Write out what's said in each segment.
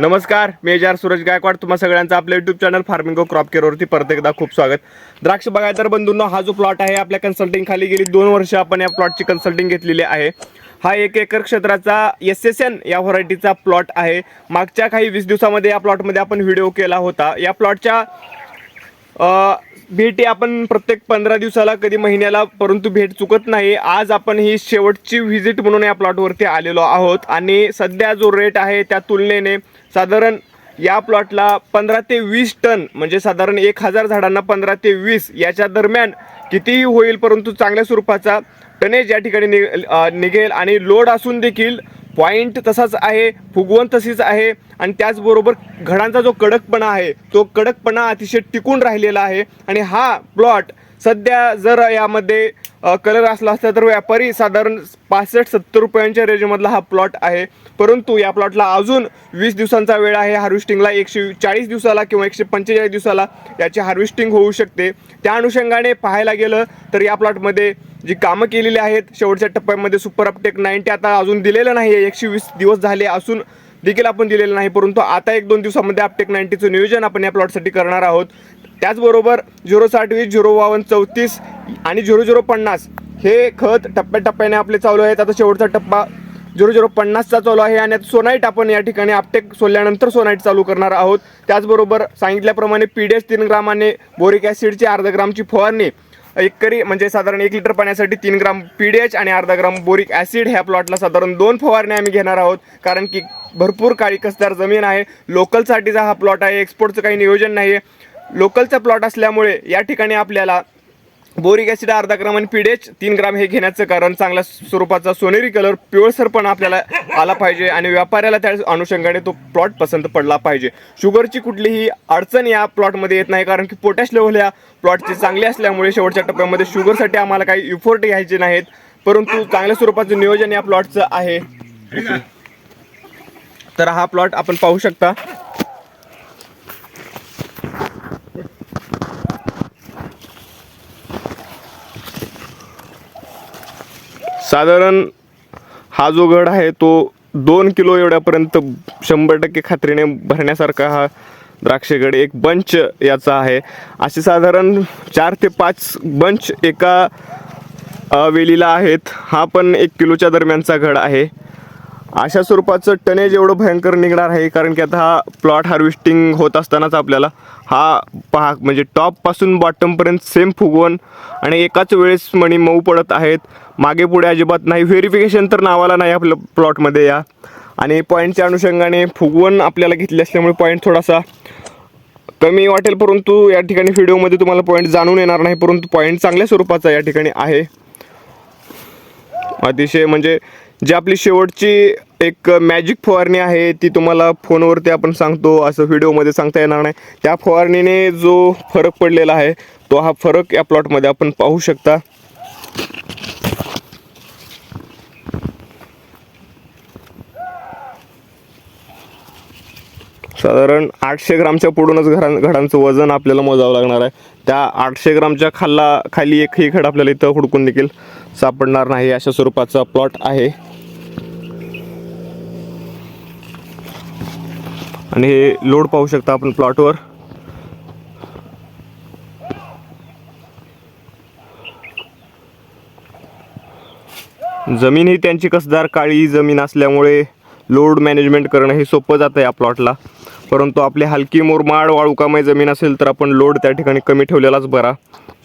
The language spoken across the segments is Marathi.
नमस्कार मी जार सूरज गायकवाड. तुम्हा सगळ्यांचं आपल्या युट्यूब चॅनल फार्मिंग क्रॉप केअरवरती परत एकदा खूप स्वागत. द्राक्ष बघाय तर बंधूंनो हा जो प्लॉट आहे आपल्या कन्सल्टिंग खाली गेली दोन वर्ष आपण या प्लॉटची कन्सल्टिंग घेतलेली आहे. हा एक एकर क्षेत्राचा एस एस एन या व्हरायटीचा प्लॉट आहे. मागच्या काही वीस दिवसामध्ये या प्लॉटमध्ये आपण व्हिडिओ केला होता. या प्लॉटच्या भेटी आपण प्रत्येक पंधरा दिवसाला कधी महिन्याला परंतु भेट चुकत नाही. आज आपण ही शेवटची व्हिजिट म्हणून या प्लॉटवरती आलेलो आहोत. आणि सध्या जो रेट आहे त्या तुलनेने साधारण या प्लॉटला पंधरा ते वीस टन म्हणजे साधारण एक हजार झाडांना पंधरा ते वीस याच्या दरम्यान कितीही होईल परंतु चांगल्या स्वरूपाचा टनेज या ठिकाणी निघेल. आणि लोड असून देखील पॉईंट तसाच आहे फुगवण तशीच आहे आणि त्याचबरोबर घडांचा जो कडकपणा आहे तो कडकपणा अतिशय टिकून राहिलेला आहे आणि हा प्लॉट सध्या जर यामध्ये कलर असला असता तर व्यापारी साधारण पासष्ट सत्तर रुपयांच्या रेंजमधला हा प्लॉट आहे. परंतु या प्लॉटला अजून वीस दिवसांचा वेळ आहे. हार्वेस्टिंगला एकशे चाळीस दिवसाला किंवा एकशे पंचेचाळीस दिवसाला याची हार्वेस्टिंग होऊ शकते. त्या अनुषंगाने पाहायला गेलं तर या प्लॉटमध्ये जी कामं केलेली आहेत शेवटच्या टप्प्यामध्ये सुपर अपटेक नाईन्टी आता अजून दिलेलं नाही आहे एकशे वीस दिवस झाले असून देखील आपण दिलेलं नाही. परंतु आता एक दोन दिवसामध्ये अपटेक नाईन्टीचं नियोजन आपण या प्लॉटसाठी करणार आहोत. त्याचबरोबर झिरो साठ वीस झिरो बावन्न चौतीस आणि झिरो झिरो पन्नास हे खत टप्प्याटप्प्याने आपले चालू आहेत. आता शेवटचा टप्पा झिरो झिरो पन्नासचा चालू आहे आणि आता सोनाईट आपण या ठिकाणी आपटेक सोडल्यानंतर सोनाईट चालू करणार आहोत. त्याचबरोबर सांगितल्याप्रमाणे पी डी एस तीन ग्रामाने बोरिक ॲसिडची अर्धा ग्रामची फवारणी एकरी म्हणजे साधारण एक लिटर पाण्यासाठी तीन ग्राम पी डी एच आणि अर्धा ग्राम बोरिक ॲसिड ह्या प्लॉटला साधारण दोन फवारण्या आम्ही घेणार आहोत. कारण की भरपूर काळी कसदार जमीन आहे. लोकलसाठीचा हा प्लॉट आहे. एक्सपोर्टचं काही नियोजन नाही आहे लोकलचा प्लॉट असल्यामुळे या ठिकाणी आपल्याला बोरिक ॲसिड अर्धा ग्राम आणि पीडेच तीन ग्राम हे घेण्याचं कारण चांगल्या स्वरूपाचा सोनेरी कलर पिवळसर पण आपल्याला आला पाहिजे आणि व्यापाऱ्याला त्या अनुषंगाने तो प्लॉट पसंत पडला पाहिजे. शुगरची कुठलीही अडचण या प्लॉटमध्ये येत नाही कारण की पोटॅश लेवल या प्लॉटचे चांगले असल्यामुळे शेवटच्या टप्प्यामध्ये शुगरसाठी आम्हाला काही इफोर्ट घ्यायचे नाहीत परंतु चांगल्या स्वरूपाचं नियोजन या प्लॉटचं आहे. तर हा प्लॉट आपण पाहू शकता. साधारण हा जो गड आहे तो दोन किलो एवढ्यापर्यंत शंभर टक्के खात्रीने भरण्यासारखा हा द्राक्षगड एक बंच याचा आहे. असे साधारण चार ते पाच बंच एका वेलीला आहेत. हा पण एक किलोच्या दरम्यानचा गड आहे. अशा स्वरूपाचं टनेज एवढं भयंकर निघणार आहे कारण की आता हा प्लॉट हार्वेस्टिंग होत असतानाच आपल्याला हा पहा म्हणजे टॉपपासून बॉटमपर्यंत सेम फुगवण आणि एकाच वेळेस मणी मऊ पडत आहेत. मागे पुढे अजिबात नाही. व्हेरिफिकेशन तर नावाला नाही आपलं प्लॉटमध्ये या. आणि पॉईंटच्या अनुषंगाने फुगवण आपल्याला घेतली असल्यामुळे पॉईंट थोडासा कमी वाटेल परंतु या ठिकाणी व्हिडिओमध्ये तुम्हाला पॉईंट जाणून येणार नाही परंतु पॉईंट चांगल्या स्वरूपाचा या ठिकाणी आहे. अतिशय म्हणजे जी आपली शेवटची एक मॅजिक फवारणी आहे ती तुम्हाला फोनवरती आपण सांगतो असं व्हिडिओमध्ये सांगता येणार नाही. त्या फवारणीने जो फरक पडलेला आहे तो हा फरक या प्लॉटमध्ये आपण पाहू शकता. साधारण आठशे ग्रामच्या पुढूनच घरा घडांचं वजन आपल्याला मोजावं लागणार आहे. त्या आठशे ग्रामच्या खाल्ला खाली एकही घड आपल्याला इथं हुडकून देखील सापडणार नाही अशा स्वरूपाचा प्लॉट आहे. आणि हे लोड पाहू शकता आपण प्लॉटवर जमीन ही त्यांची कसदार काळी जमीन असल्यामुळे लोड मॅनेजमेंट करणं हे सोपं जातं या प्लॉटला परंतु आपली हलकी मुरमाड वाळुकामय जमीन असेल तर आपण लोड त्या ठिकाणी कमी ठेवलेलाच बरा.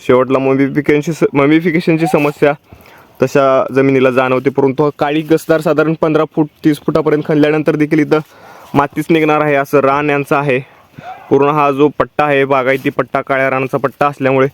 शेवटला ममिफिकेशनची ममिफिकेशनची समस्या. तशा जमिनीला जाणवते परंतु काळी कसदार साधारण पंधरा फूट तीस फुटापर्यंत खणल्यानंतर देखील इथं मातीच निघणार आहे असं रान यांचं आहे. पूर्ण हा जो पट्टा आहे बागायती पट्टा काळ्या रानाचा पट्टा असल्यामुळे